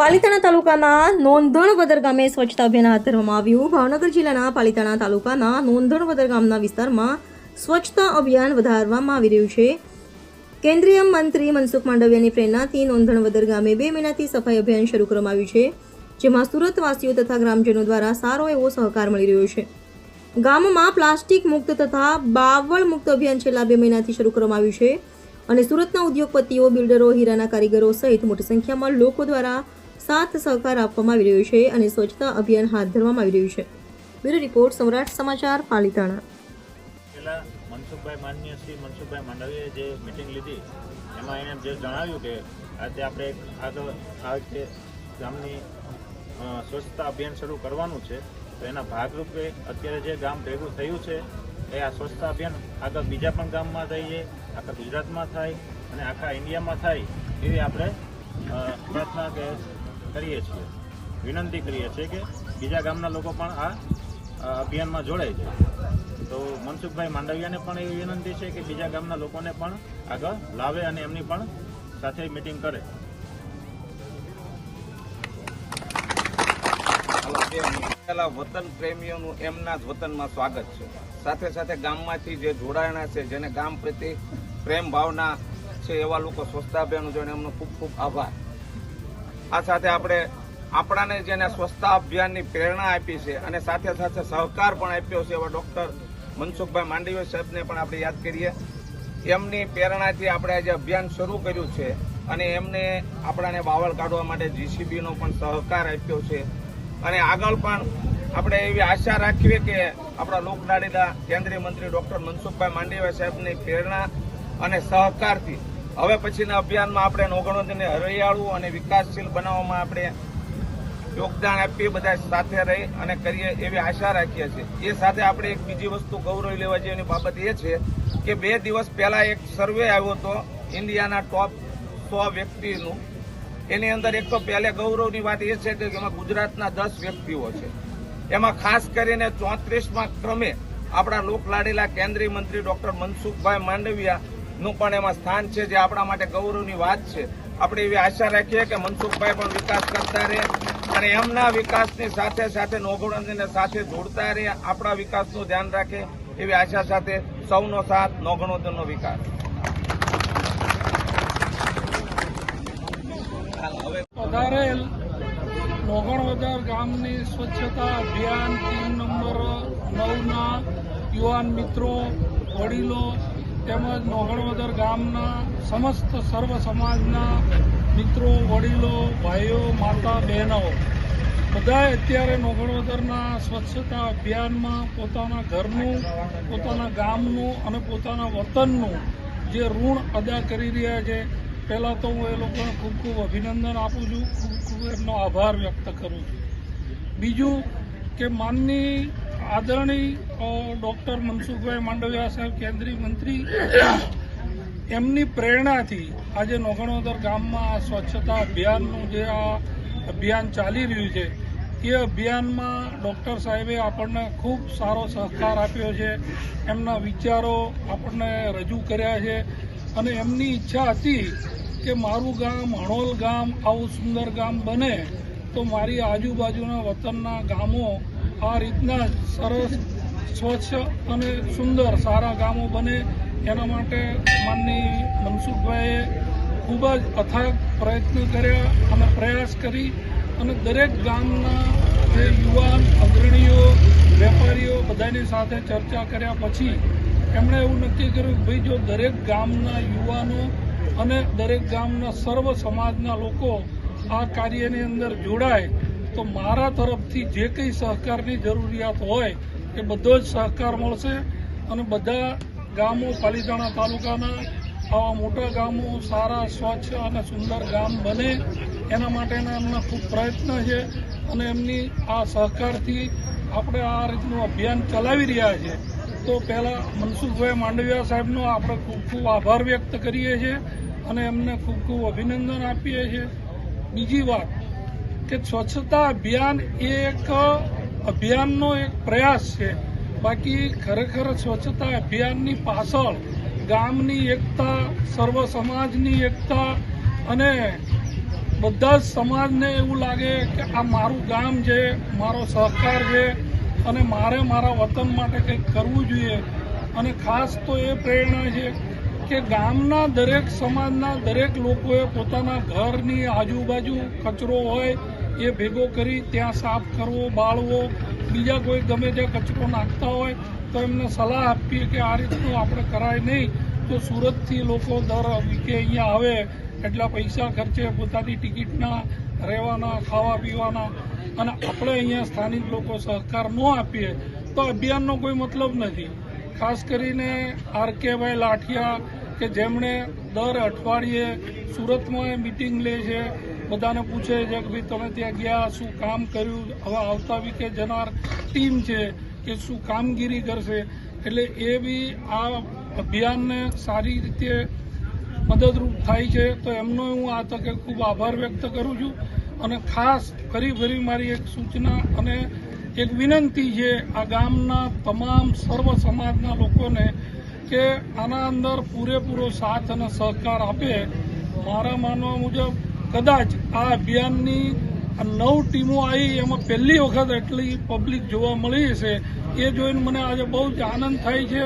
પાલિતાણા તાલુકાના નોંધણવદર ગામે સ્વચ્છતા અભિયાન હાથ ધરવામાં આવ્યું. ભાવનગર જિલ્લાના પાલિતાણા તાલુકાના નોંધણવદર ગામના વિસ્તારમાં સ્વચ્છતા અભિયાન વધારવામાં આવી રહ્યું છે. કેન્દ્રીય મંત્રી મનસુખ માંડવિયાની પ્રેરણાથી નોંધણવદર ગામે બે મહિનાથી સફાઈ અભિયાન શરૂ કરવામાં આવ્યું છે, જેમાં સુરતવાસીઓ તથા ગ્રામજનો દ્વારા સારો એવો સહકાર મળી રહ્યો છે. ગામમાં પ્લાસ્ટિક મુક્ત તથા બાવળ મુક્ત અભિયાન છેલ્લા બે મહિનાથી શરૂ કરવામાં આવ્યું છે અને સુરતના ઉદ્યોગપતિઓ, બિલ્ડરો, હીરાના કારીગરો સહિત મોટી સંખ્યામાં લોકો દ્વારા સાથ સહકાર આપવામાં આવી રહ્યો છે અને સ્વચ્છતા અભિયાન હાથ ધરવામાં આવી રહ્યું છે. બ્યુરો રિપોર્ટ, સમ્રાટ સમાચાર, પાલિતાણા. મનસુખભાઈ માન્ય શ્રી મનસુખભાઈ માંડવીએ જે મિટિંગ લીધી, એમાં એને જે જણાવ્યું કે આજે આપણે આગળ આ રીતે ગામની સ્વચ્છતા અભિયાન શરૂ કરવાનું છે, તો એના ભાગરૂપે અત્યારે જે ગામ ભેગું થયું છે, એ આ સ્વચ્છતા અભિયાન આગળ બીજા પણ ગામમાં થઈએ, આખા ગુજરાતમાં થાય અને આખા ઇન્ડિયામાં થાય, એવી આપણે પ્રાર્થના કે કરીએ છીએ. વિનંતી કરીએ છીએ કે બીજા ગામના લોકો પણ આ અભિયાનમાં જોડાય છે તો મનસુખભાઈ માંડવિયાને પણ એવી વિનંતી છે કે બીજા ગામના લોકોને પણ આગળ લાવે અને એમની પણ સાથે મિટિંગ કરે. વતન પ્રેમીઓનું એમના જ વતનમાં સ્વાગત છે. સાથે સાથે ગામમાંથી જે જોડાયેલા છે, જેને ગામ પ્રત્યે પ્રેમ ભાવના છે એવા લોકો સ્વચ્છતા અભિયાન જોઈને એમનો ખૂબ ખૂબ આભાર. આ સાથે આપણે આપણાને જેને સ્વચ્છતા અભિયાનની પ્રેરણા આપી છે અને સાથે સાથે સહકાર પણ આપ્યો છે એવા ડોક્ટર મનસુખભાઈ માંડવીય સાહેબને પણ આપણે યાદ કરીએ. એમની પ્રેરણાથી આપણે આજે અભિયાન શરૂ કર્યું છે અને એમને આપણાને બાવળ કાઢવા માટે જીસીબીનો પણ સહકાર આપ્યો છે. અને આગળ પણ આપણે એવી આશા રાખીએ કે આપણા લોકડાડીના કેન્દ્રીય મંત્રી ડૉક્ટર મનસુખભાઈ માંડવીયા સાહેબની પ્રેરણા અને સહકારથી હવે પછીના અભિયાનમાં આપણે નોગણોદને હરિયાળું અને વિકાસશીલ બનાવવામાં આપણે યોગદાન આપીએ, બધા સાથે રહી અને કરીએ એવી આશા રાખીએ છીએ. એ સાથે આપણે એક બીજી વસ્તુ ગૌરવ લેવા જેવી બાબત એ છે કે બે દિવસ પહેલાં એક સર્વે આવ્યો હતો ઇન્ડિયાના ટોપ સો વ્યક્તિનું. એની અંદર એક તો પહેલે ગૌરવની વાત એ છે કે એમાં ગુજરાતના દસ વ્યક્તિઓ છે. એમાં ખાસ કરીને ચોત્રીસમાં ક્રમે આપણા લોકલાડીલા કેન્દ્રીય મંત્રી ડોક્ટર મનસુખભાઈ માંડવિયા નું પણ એમાં સ્થાન છે, જે આપણા માટે ગૌરવની વાત છે. આપણે એવી આશા રાખીએ કે મનસુખભાઈ પણ વિકાસ કરતા રહે અને એમના વિકાસની સાથે સાથે નોગણોદને સાથે જોડતા રહે, આપણા વિકાસનું ધ્યાન રાખે એવી આશા સાથે સૌનો સાથ નોગણોદનો વિકાસ. વધારેલ નોગણવદર ગામની સ્વચ્છતા અભિયાન ટીમ નંબર નવના યુવાન મિત્રો, વડીલો તેમજ નોગણવદર ગામના સમસ્ત સર્વ સમાજના મિત્રો, વડીલો, ભાઈઓ, માતા, બહેનો બધા અત્યારે નોગણવદરના સ્વચ્છતા અભિયાનમાં પોતાના ઘરનું, પોતાના ગામનું અને પોતાના વતનનું જે ઋણ અદા કરી રહ્યા છે, પહેલાં તો હું એ લોકોને ખૂબ ખૂબ અભિનંદન આપું છું, ખૂબ ખૂબ એમનો આભાર વ્યક્ત કરું છું. બીજું કે માનની આદરણીય ડૉક્ટર મનસુખભાઈ માંડવિયા સાહેબ, કેન્દ્રીય મંત્રી, એમની પ્રેરણાથી આજે નોગણોદર ગામમાં સ્વચ્છતા અભિયાનનું જે આ અભિયાન ચાલી રહ્યું છે, એ અભિયાનમાં ડૉક્ટર સાહેબે આપણને ખૂબ સારો સહકાર આપ્યો છે. એમના વિચારો આપણને રજૂ કર્યા છે અને એમની ઈચ્છા હતી કે મારું ગામ, હણોલ ગામ, આવું સુંદર ગામ બને, તો મારી આજુબાજુના વતનના ગામો આ રીતના સરસ સ્વચ્છ અને સુંદર સારા ગામો બને એના માટે માનની મનસુખભાઈએ ખૂબ જ અથાગ પ્રયત્ન કર્યા અને પ્રયાસ કરી અને દરેક ગામના જે યુવાન, અગ્રણીઓ, વેપારીઓ બધાની સાથે ચર્ચા કર્યા પછી એમણે એવું નક્કી કર્યું કે ભાઈ જો દરેક ગામના યુવાનો અને દરેક ગામના સર્વ સમાજના લોકો આ કાર્યની અંદર જોડાય, તો મારા તરફથી જે કંઈ સહકારની જરૂરિયાત હોય એ બધો જ સહકાર મળશે અને બધા ગામો, પાલીતાણા તાલુકાના આવા મોટા ગામો, સારા, સ્વચ્છ અને સુંદર ગામ બને, એના માટેના એમના ખૂબ પ્રયત્ન છે અને એમની આ સહકારથી આપણે આ રીતનું અભિયાન ચલાવી રહ્યા છીએ તો પહેલાં મનસુખભાઈ માંડવિયા સાહેબનો આપણે ખૂબ ખૂબ આભાર વ્યક્ત કરીએ છીએ અને એમને ખૂબ ખૂબ અભિનંદન આપીએ છીએ. બીજી વાત કે સ્વચ્છતા અભિયાન એ એક અભિયાનનો એક પ્રયાસ છે. બાકી ખરેખર સ્વચ્છતા અભિયાનની પાછળ ગામની એકતા, સર્વ સમાજની એકતા અને બધા જ સમાજને એવું લાગે કે આ મારું ગામ છે, મારો સહકાર છે અને મારે મારા વતન માટે કંઈક કરવું જોઈએ. અને ખાસ તો એ પ્રેરણા છે કે ગામના દરેક સમાજના દરેક લોકોએ પોતાના ઘરની આજુબાજુ કચરો હોય એ ભેગો કરી ત્યાં સાફ કરવો, બાળવો. બીજા કોઈ ગમે ત્યાં કચરો નાખતા હોય તો એમને સલાહ આપીએ કે આ રીતનું આપણે કરાય નહીં. તો સુરતથી લોકો દર વીકે અહીંયા આવે, એટલા પૈસા ખર્ચે પોતાની ટિકિટના, રહેવાના ખાવા પીવાના અને આપણે અહીંયા સ્થાનિક લોકો સહકાર ન આપીએ તો અભિયાનનો કોઈ મતલબ નથી. ખાસ કરીને આર કેભાઈ લાઠિયા કે જેમણે દર અઠવાડિયે સુરતમાં મિટિંગ લે છે, બધાને પૂછે છે કે ભાઈ તમે ત્યાં ગયા, શું કામ કર્યું? હવે આવતા વીકે જનાર ટીમ છે કે શું કામગીરી કરશે? એટલે એ બી આ અભિયાનને સારી રીતે મદદરૂપ થાય છે. તો એમનો હું આ તકે ખૂબ આભાર વ્યક્ત કરું છું. અને ખાસ ફરી ફરી મારી એક સૂચના અને એક વિનંતી છે, આ ગામના તમામ સર્વ સમાજના લોકોને કે આના અંદર પૂરેપૂરો સાથ અને સહકાર આપે, મારા માનવા મુજબ કદાચ આ અભિયાનની નવ ટીમો આવી, એમાં પહેલી વખત એટલી પબ્લિક જોવા મળી હશે, એ જોઈને મને આજે બહુ જ આનંદ થાય છે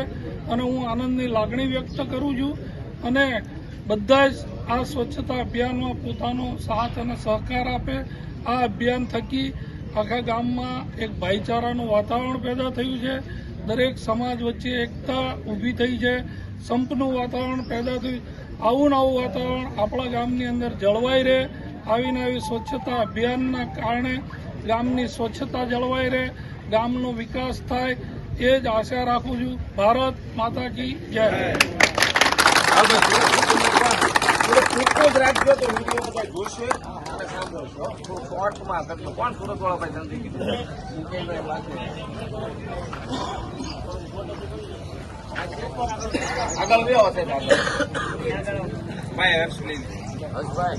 અને હું આનંદની લાગણી વ્યક્ત કરું છું. અને બધા જ આ સ્વચ્છતા અભિયાનમાં પોતાનો સાથ અને સહકાર આપે. આ અભિયાન થકી આખા ગામમાં એક ભાઈચારાનું વાતાવરણ પેદા થયું છે. દરેક સમાજ વચ્ચે એકતા ઊભી થઈ છે, સંપનું વાતાવરણ પેદા થયું. આવું ને વાતાવરણ આપણા ગામની અંદર જળવાઈ રહે, આવીને આવી સ્વચ્છતા અભિયાનના કારણે ગામની સ્વચ્છતા જળવાઈ રહે, ગામનો વિકાસ થાય, એ જ આશા રાખું છું. ભારત માતા કી જય. રાખજો તો જોશે. શોર્ટમાં કરજો કોણ સુરત વાળા ભાઈ જલ્દી કીધું. આગળ વ્યો હશે ભાઈ હર્ષ લઈ લે. હર્ષભાઈ